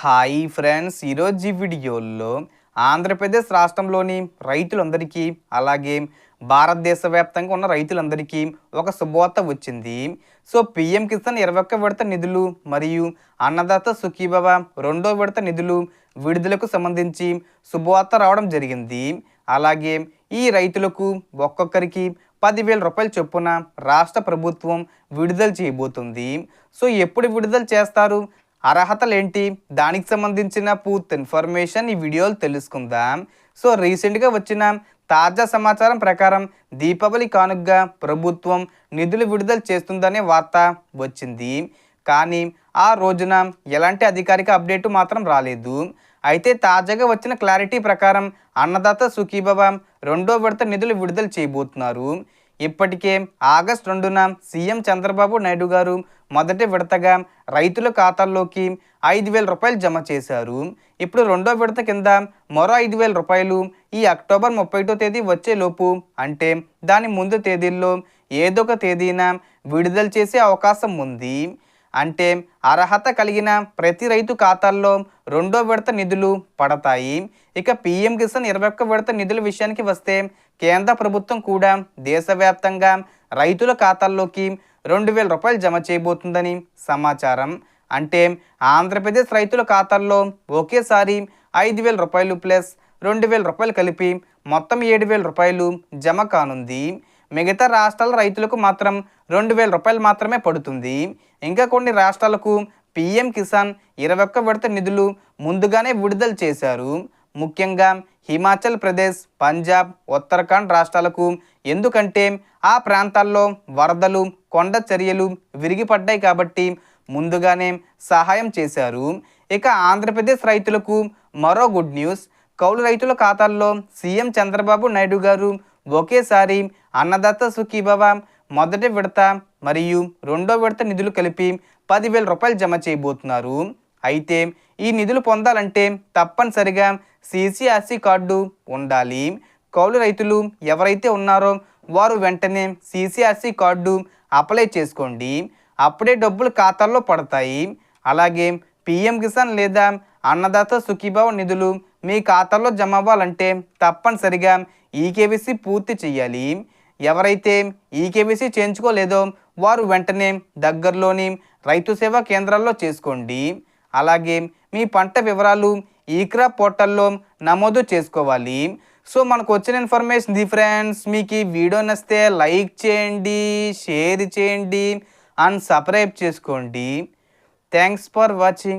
Hi friends ఈరోజు ఈ వీడియోలో ఆంధ్రప్రదేశ్ రాష్ట్రంలోని రైతులందరికీ అలాగే భారతదేశ వ్యాప్తంగా ఉన్న రైతులందరికీ ఒక శుభవార్త వచ్చింది. సో పిఎం కిసాన్ ఇరవై ఒక్క విడత నిధులు మరియు అన్నదాత సుఖీభవ రెండో విడత నిధులు విడుదలకు సంబంధించి శుభవార్త రావడం జరిగింది. అలాగే ఈ రైతులకు ఒక్కొక్కరికి పదివేల రూపాయల చొప్పున రాష్ట్ర ప్రభుత్వం విడుదల చేయబోతుంది. సో ఎప్పుడు విడుదల చేస్తారు? అర్హతలు ఏంటి దానికి సంబంధించిన పూర్తి ఇన్ఫర్మేషన్ ఈ వీడియోలో తెలుసుకుందాం. సో రీసెంట్గా వచ్చిన తాజా సమాచారం ప్రకారం దీపావళి కానుగ్గా ప్రభుత్వం నిధులు విడుదల చేస్తుందనే వార్త వచ్చింది. కానీ ఆ రోజున ఎలాంటి అధికారిక అప్డేటు మాత్రం రాలేదు. అయితే తాజాగా వచ్చిన క్లారిటీ ప్రకారం అన్నదాత సుఖీభవ రెండో విడత నిధులు విడుదల చేయబోతున్నారు. ఇప్పటికే ఆగస్టు రెండున సీఎం చంద్రబాబు నాయుడు గారు మొదటి విడతగా రైతుల ఖాతాల్లోకి ఐదు వేల రూపాయలు జమ చేశారు. ఇప్పుడు రెండో విడత కింద మరో ఐదు వేల రూపాయలు ఈ అక్టోబర్ ముప్పై తేదీ వచ్చేలోపు అంటే దాని ముందు తేదీల్లో ఏదో ఒక తేదీన విడుదల చేసే అవకాశం ఉంది. అంటే అర్హత కలిగిన ప్రతి రైతు ఖాతాల్లో రెండో విడత నిధులు పడతాయి. ఇక పిఎం కిసాన్ ఇరవై ఒక్క విడత నిధుల విషయానికి వస్తే కేంద్ర ప్రభుత్వం కూడా దేశవ్యాప్తంగా రైతుల ఖాతాల్లోకి రెండు వేల రూపాయలు జమ చేయబోతుందని సమాచారం. అంటే ఆంధ్రప్రదేశ్ రైతుల ఖాతాల్లో ఒకేసారి ఐదు వేల రూపాయలు ప్లస్ రెండు వేల రూపాయలు కలిపి మొత్తం ఏడు వేల రూపాయలు జమ కానుంది. మిగతా రాష్ట్రాల రైతులకు మాత్రం రెండు వేల రూపాయలు మాత్రమే పడుతుంది. ఇంకా కొన్ని రాష్ట్రాలకు పిఎం కిసాన్ ఇరవై ఒక్క విడత నిధులు ముందుగానే విడుదల చేశారు. ముఖ్యంగా హిమాచల్ ప్రదేశ్ పంజాబ్ ఉత్తరాఖండ్ రాష్ట్రాలకు ఎందుకంటే ఆ ప్రాంతాల్లో వరదలు కొండ చర్యలు విరిగిపడ్డాయి కాబట్టి ముందుగానే సహాయం చేశారు. ఇక ఆంధ్రప్రదేశ్ రైతులకు మరో గుడ్ న్యూస్. కౌలు రైతుల ఖాతాల్లో సీఎం చంద్రబాబు నాయుడు గారు ఒకేసారి అన్నదాత సుఖీభవ మొదటి విడత మరియు రెండో విడత నిధులు కలిపి పదివేల రూపాయలు జమ చేయబోతున్నారు. అయితే ఈ నిధులు పొందాలంటే తప్పనిసరిగా సీసీఆర్సీ కార్డు ఉండాలి. కౌలు రైతులు ఎవరైతే ఉన్నారో వారు వెంటనే సీసీఆర్సీ కార్డు అప్లై చేసుకోండి. అప్పుడే డబ్బులు ఖాతాల్లో పడతాయి. అలాగే పిఎం కిసాన్ లేదా అన్నదాత సుఖీభావ నిధులు మీ ఖాతాలో జమ అవ్వాలంటే తప్పనిసరిగా ఈకేవీసీ పూర్తి చేయాలి ఎవరైతే ఈకేవీసీ చేయించుకోలేదో వారు వెంటనే దగ్గరలోని రైతు సేవా కేంద్రాల్లో చేసుకోండి. అలాగే మీ పంట వివరాలు ఈక్రా పోర్టల్లో నమోదు చేసుకోవాలి. సో మనకు వచ్చిన ఇన్ఫర్మేషన్ ది ఫ్రెండ్స్ మీకు ఈ వీడియో నచ్చితే లైక్ చేయండి షేర్ చేయండి అండ్ సబ్స్క్రైబ్ చేసుకోండి. Thanks for watching.